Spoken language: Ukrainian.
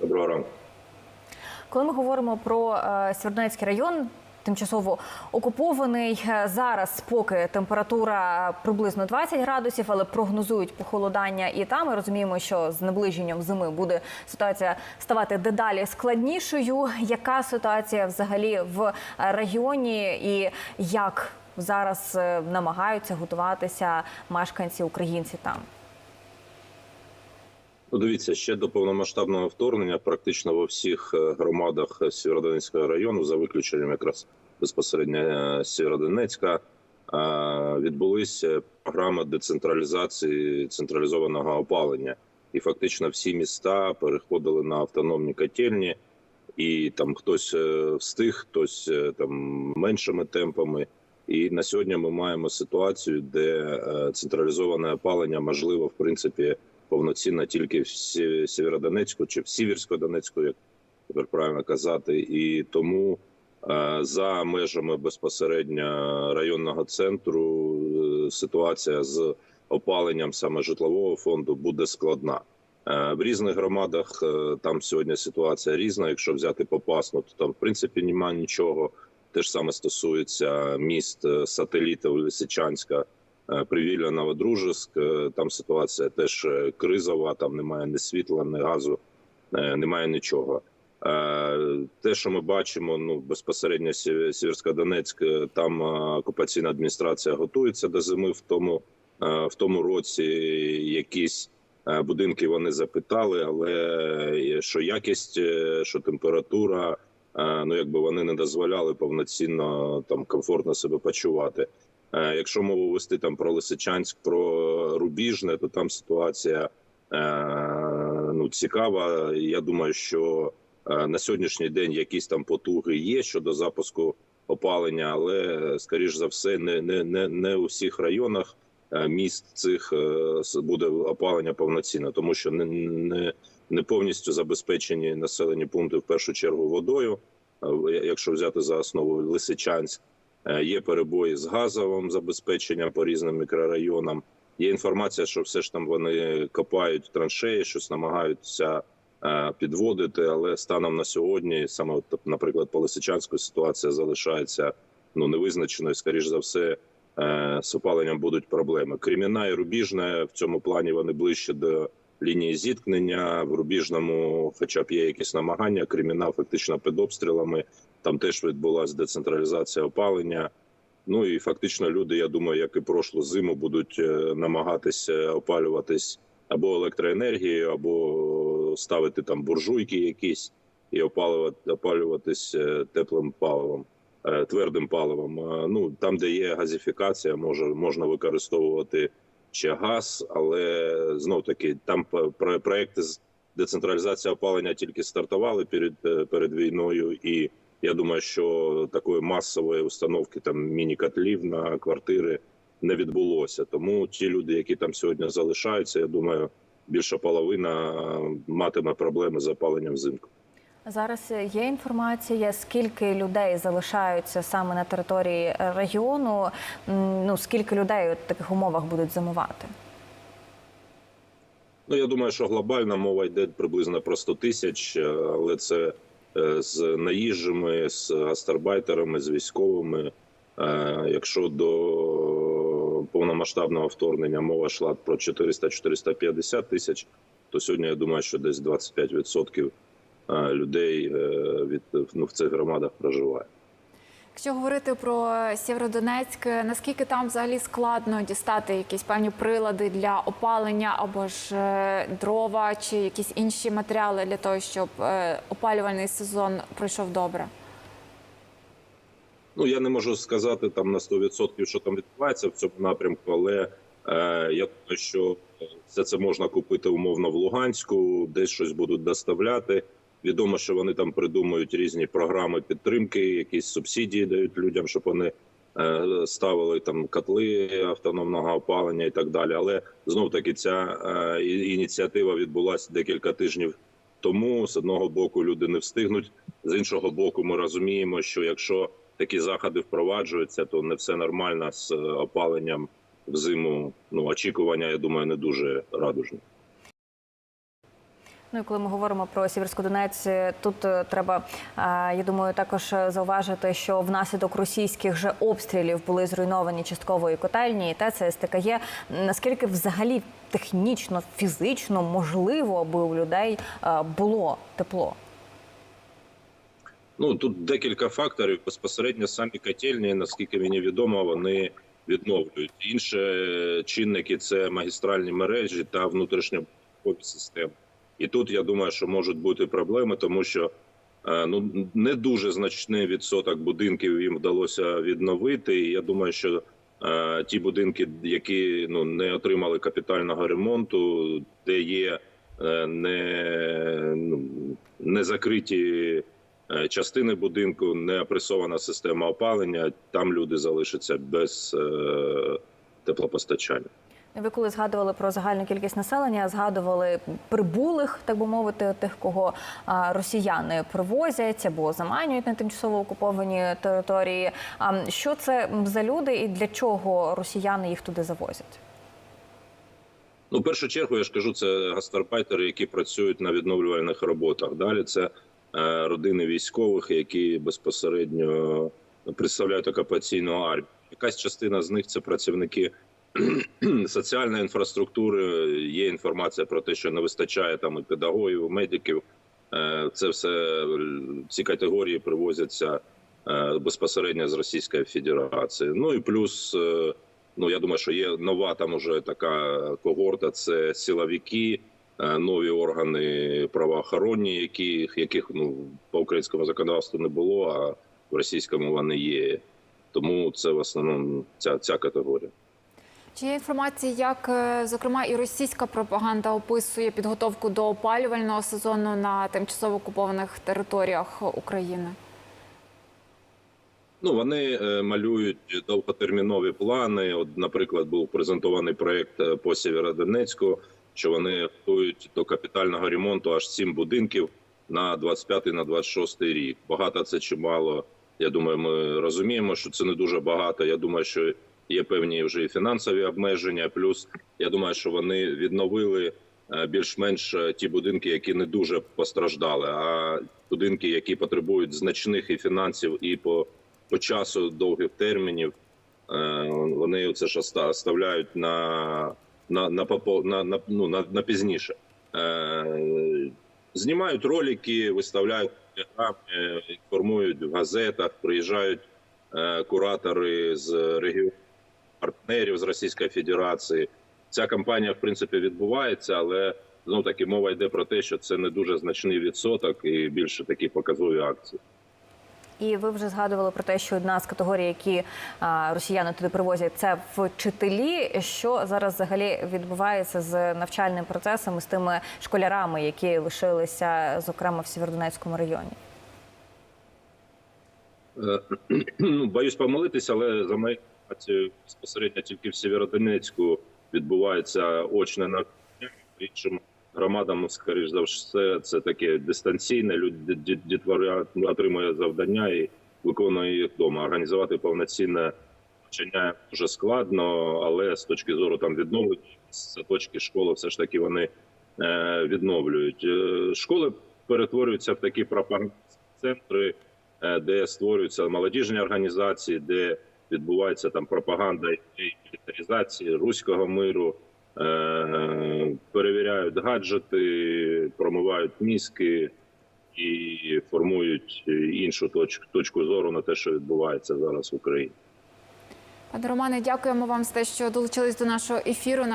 Доброго ранку. Коли ми говоримо про е, Сєвєродонецький район, тимчасово окупований е, зараз, поки температура приблизно 20 градусів, але прогнозують похолодання і там. Ми розуміємо, що з наближенням зими буде ситуація ставати дедалі складнішою. Яка ситуація взагалі в районі, і як зараз е, намагаються готуватися мешканці українці там? Ну, дивіться, ще до повномасштабного вторгнення практично во всіх е, громадах Сєвєродонецького району, за виключенням якраз безпосередньо е, Сєвєродонецька, е, відбулися програми децентралізації централізованого опалення. І фактично всі міста переходили на автономні котельні, і там хтось е, встиг, хтось е, там меншими темпами. І на сьогодні ми маємо ситуацію, де е, централізоване опалення можливо в принципі повноцінно тільки в Сє- Сєвєродонецьку чи в Сіверсько-Донецьку, як тепер правильно казати, і тому е, за межами безпосередньо районного центру е, ситуація з опаленням саме житлового фонду буде складна. Е, В різних громадах там сьогодні ситуація різна. Якщо взяти Попасну, то там в принципі немає нічого. Те ж саме стосується міст сателітів Лисичанська, Привілля, Новодружеськ. Е, Там ситуація теж е, кризова. Там немає ні світла, ні газу, е, немає нічого. Е, Те, що ми бачимо, ну безпосередньо Сє- Сєвєрсько-Донецьк, е, там е, окупаційна адміністрація готується до зими. В тому е, в тому році якісь е, будинки вони запитали, але е, що якість, е, що температура. Е, Ну, якби вони не дозволяли повноцінно там комфортно себе почувати. Е, Якщо мову вести там про Лисичанськ, про Рубіжне, то там ситуація е, ну цікава. Я думаю, що е, на сьогоднішній день якісь там потуги є щодо запуску опалення, але скоріш за все, не не не, не у всіх районах міст цих буде опалення повноцінно, тому що не, не, не повністю забезпечені населені пункти в першу чергу водою. Якщо взяти за основу Лисичанськ, є перебої з газовим забезпеченням по різним мікрорайонам. Є інформація, що все ж там вони копають траншеї, щось намагаються е, підводити. Але станом на сьогодні, саме наприклад, по Лисичанську ситуація залишається ну невизначеною. Скоріш за все, е, з опаленням будуть проблеми. Креміна і Рубіжне в цьому плані вони ближче до лінії зіткнення. В Рубіжному, хоча б є якісь намагання, Креміна фактично під обстрілами. Там теж відбулася децентралізація опалення. Ну і фактично люди, я думаю, як і прошлу зиму, будуть е, намагатися опалюватись або електроенергією, або ставити там буржуйки якісь і опалювати, опалюватись е, теплим паливом, е, твердим паливом. Ну там, де є газифікація, може можна використовувати ще газ, але знов таки там про- проекти з децентралізації опалення тільки стартували перед е, перед війною, і я думаю, що такої масової установки там міні-котлів на квартири не відбулося. Тому ті люди, які там сьогодні залишаються, я думаю, більша половина матиме проблеми з опаленням взимку. Зараз є інформація, скільки людей залишаються саме на території. М, Ну скільки людей в таких умовах будуть зимувати? Ну я думаю, що глобальна мова йде приблизно про 100 тисяч, е, але це е, з наїжджими, з гастарбайтерами, з військовими. Е, Якщо до повномасштабного вторгнення мова йшла про 400-450 тисяч, то сьогодні я думаю, що десь 25% е, людей е, від ну, в цих громадах проживає. Якщо говорити про Сєвєродонецьк, наскільки там взагалі складно дістати якісь певні прилади для опалення або ж е, дрова чи якісь інші матеріали для того, щоб е, опалювальний сезон пройшов добре? Ну я не можу сказати там на 100% що там відбувається в цьому напрямку, але е, я думаю, що все це можна купити умовно в Луганську, десь щось будуть доставляти. Відомо, що вони там придумують різні програми підтримки, якісь субсидії дають людям, щоб вони е, ставили там котли автономного опалення і так далі. Але знов таки ця е, ініціатива відбулася декілька тижнів тому. З одного боку люди не встигнуть. З іншого боку, ми розуміємо, що якщо такі заходи впроваджуються, то не все нормально з е, опаленням взиму. Ну очікування, я думаю, не дуже радужні. Ну і коли ми говоримо про Сіверськодонець, тут е, треба, е, я думаю, також е, зауважити, що внаслідок російських же обстрілів були зруйновані частково і котельні, і ТЕЦ, і СТКЄ. Наскільки взагалі технічно, фізично можливо, аби у людей було тепло? Ну тут декілька факторів. Безпосередньо самі котельні, наскільки мені відомо, вони відновлюють. Інші чинники це магістральні мережі та внутрішньобудові системи. І тут я думаю, що можуть бути проблеми, тому що е, ну не дуже значний відсоток будинків їм вдалося відновити. І я думаю, що е, ті будинки, які ну не отримали капітального ремонту, де є е, не, ну, не закриті частини будинку, не опресована система опалення, там люди залишаться без теплопостачання. Ви коли згадували про загальну кількість населення, згадували прибулих, так би мовити, тих, кого росіяни привозять або заманюють на тимчасово окуповані території. А що це за люди і для чого росіяни їх туди завозять? Ну, в першу чергу, я ж кажу, це гастарбайтери, які працюють на відновлювальних роботах. Далі це е, родини військових, які безпосередньо представляють окупаційну армію. Якась частина з них це працівники соціальної інфраструктури. Є інформація про те, що не вистачає там і педагогів, і медиків. Е, Це все ці категорії привозяться е, безпосередньо з Російської Федерації. Ну і плюс. е, Ну я думаю, що є нова там уже така когорта. Це силовики, нові органи правоохоронні, яких яких ну по українському законодавству не було, а в російському вони є. Тому це в основному ця, ця категорія. Чи є інформація, як е, зокрема і російська пропаганда описує підготовку до опалювального сезону на тимчасово окупованих територіях України? Ну вони е, малюють довготермінові плани. От, наприклад, був презентований проект е, по Сєвєродонецьку, що вони готують до капітального ремонту аж сім будинків на 25 на 26 рік. Багато це чи мало. Я думаю, ми розуміємо, що це не дуже багато. Я думаю, що є певні вже і фінансові обмеження. Плюс я думаю, що вони відновили е, більш-менш е, ті будинки, які не дуже постраждали, а будинки, які потребують значних і фінансів, і по по часу довгих термінів. Е, Вони це ж оста- оставляють на, на, на, на, на, ну, на, на пізніше. Знімають ролики, виставляють інформують в газетах, приїжджають куратори з регіонів партнерів з Російської Федерації. Ця кампанія, в принципі, відбувається, але знов таки мова йде про те, що це не дуже значний відсоток і більше такі показові акції. І ви вже згадували про те, що одна з категорій, які росіяни туди привозять, це вчителі. Що зараз взагалі відбувається з навчальним процесом і з тими школярами, які лишилися, зокрема в Сєвєродонецькому районі? Е, ну, боюсь помилитися, але за моєю інформацією, безпосередньо тільки в Сєвєродонецьку відбувається очне навчання. Іншим громадам, ну, скоріш за все, це таке дистанційне. Люди ді- отримує завдання і виконує їх вдома. Організувати повноцінне навчання дуже складно, але з точки зору там відновлення садочки, школи, все ж таки вони е, відновлюють. Е, Школи перетворюються в такі пропагандистські центри е, де створюються молодіжні організації, де відбувається там пропаганда ідеї мілітаризації руського миру, е, перевіряють гаджети, промивають мізки і формують іншу точку, точку зору на те, що відбувається зараз в Україні. Пане Романе, дякуємо вам за те, що долучились до нашого ефіру.